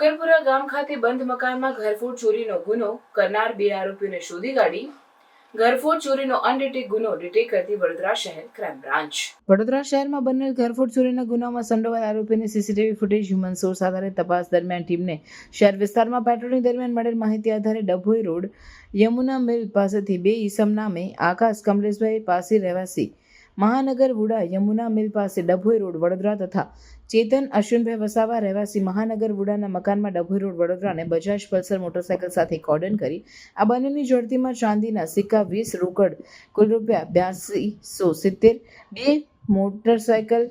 ગામ ખાતે બંધ મકાનમાં ઘરફોડ ચોરીનો ગુનો કરનાર બે આરોપીઓને શોધી કાઢી ઘરફોડ ચોરીનો અનડિટેક ગુનો ડિટેક કરતી વડોદરા શહેર ક્રાઇમ બ્રાન્ચ. વડોદરા શહેરમાં બનેલ ઘરફોડ ચોરીના ગુનામાં સંડોવાયેલ આરોપીની સીસીટીવી ફૂટેજ, હ્યુમન સોર્સ આધારે તપાસ દરમિયાન ટીમને શહેર વિસ્તારમાં પેટ્રોલિંગ દરમિયાન મળેલ માહિતી આધારે ડભોઈ રોડ યમુના મિલ પાસેથી બે ઈસમ નામે આકાશ કમલેશભાઈ પાસી રહેવાસી મહાનગર વુડા યમુના મિલ પાસે ડભોઈ રોડ, વડોદરા તથા ચેતન અશ્વિનભાઈ વસાવા રહેવાસી મહાનગર વુડાના મકાનમાં ડભોઈ રોડ વડોદરાને બજાજ પલ્સર મોટરસાયકલ સાથે કોર્ડન કરી આ બંનેની ઝડતીમાં ચાંદીના સિક્કા વીસ રોકડ, કુલ રૂપિયા બ્યાસીસો સિત્તેર, બે મોટરસાયકલ,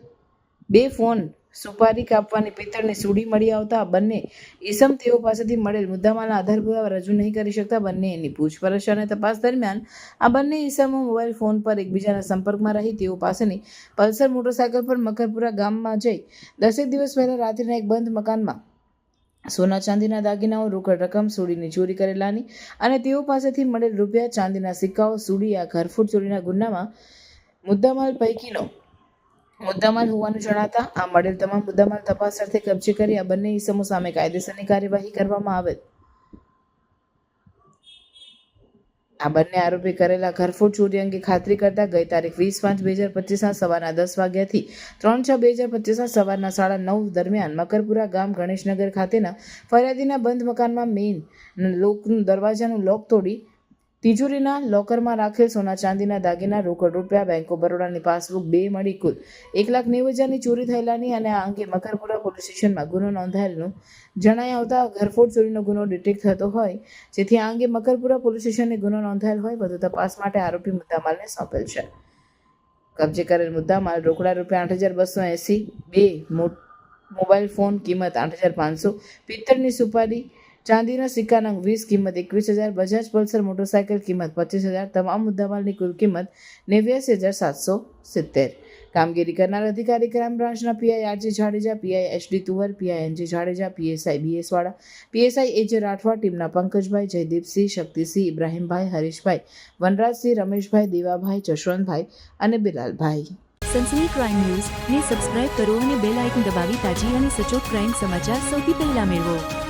બે ફોન સુપારી કાપવાની પિત્તળની સૂડી મળી આવતા બંને ઈસમ તેઓ પાસેથી મળેલ મુદ્દામાલના આધાર પુરાવા રજૂ નહીં કરી શકતા બંનેની પૂછપરછ અને તપાસ દરમિયાન આ બંને ઈસમો મોબાઈલ ફોન પર એકબીજાના સંપર્કમાં રહી તેઓ પાસેની પલ્સર મોટરસાયકલ પર મકરપુરા ગામમાં જઈ દસેક દિવસ પહેલાં રાત્રિના એક બંધ મકાનમાં સોના ચાંદીના દાગીનાઓ, રોકડ રકમ, સૂડીની ચોરી કરેલાની અને તેઓ પાસેથી મળેલ રૂપિયા, ચાંદીના સિક્કાઓ, સૂડી આ ઘરફોડ ચોરીના ગુનામાં મુદ્દામાલ પૈકીનો મુદ્દામાલ હોવાનું જણાતા આ મળેલ તમામ મુદ્દામાલ તપાસ અર્થે કબજે કરી આ બંને ઈસમો સામે કાયદેસરની કાર્યવાહી કરવામાં આવે આ બંને આરોપી કરેલા ઘરફોડ ચોરી અંગે ખાતરી કરતા ગઈ તારીખ વીસ પાંચ બે હજાર પચીસના સવારના દસ વાગ્યાથી ત્રણ છ બે હજાર પચીસના સવારના સાડા નવ દરમિયાન મકરપુરા ગામ ગણેશનગર ખાતેના ફરિયાદીના બંધ મકાનમાં મેઇન લોકનું દરવાજાનું લોક તોડી તિજોરીના લોકરમાં રાખેલ સોના ચાંદીના દાગીના રોકડ રૂપિયા, બેંક ઓફ બરોડાની પાસબુક, બે મળી કુલ એક લાખ નેવું હજારની ચોરી થયેલાની અને આ અંગે મકરપુરા પોલીસ સ્ટેશનમાં ગુનો નોંધાયેલનું જણાઈ આવતા ઘરફોડ ચોરીનો ગુનો ડિટેક્ટ થતો હોય, જેથી આ અંગે મકરપુરા પોલીસ સ્ટેશને ગુનો નોંધાયેલ હોય, વધુ તપાસ માટે આરોપી મુદ્દામાલને સોંપેલ છે. કબજે કરેલ મુદ્દામાલ રોકડા રૂપિયા આઠ હજાર બસો એંસી, બે મોબાઈલ ફોન કિંમત આઠ હજાર પાંચસો પિત્તળની સુપારી ચાંદીના સિક્કા નંગ વીસ કિંમત, એકવીસ હજાર, બજાજ પલ્સર મોટરસાયકલ કિંમત, પચીસ હજાર, તમામ મુદ્દામાલની કુલ કિંમત નેવ્યાસી હજાર સાતસો સિત્તેર. કામગીરી કરનાર અધિકારી ક્રાઇમ બ્રાન્ચના PI RG Jadeja, PI HD Tuvar, PI NG Jadeja, PSI બીએસવાળા, PSI AJ Rathwa ટીમના પંકજભાઈ, જયદીપસિંહ, શક્તિસિંહ, ઇબ્રાહીમભાઈ, હરીશભાઈ, વનરાજસિંહ, રમેશભાઈ, દેવાભાઈ, જશવંતભાઈ અને બિલાલભાઈ. સનસની ક્રાઇમ ન્યૂઝ ને સબસ્ક્રાઇબ કરો અને બેલ આઇકન દબાવી તાજી અને સચોટ ક્રાઇમ સમાચાર સૌથી પહેલા મેળવો.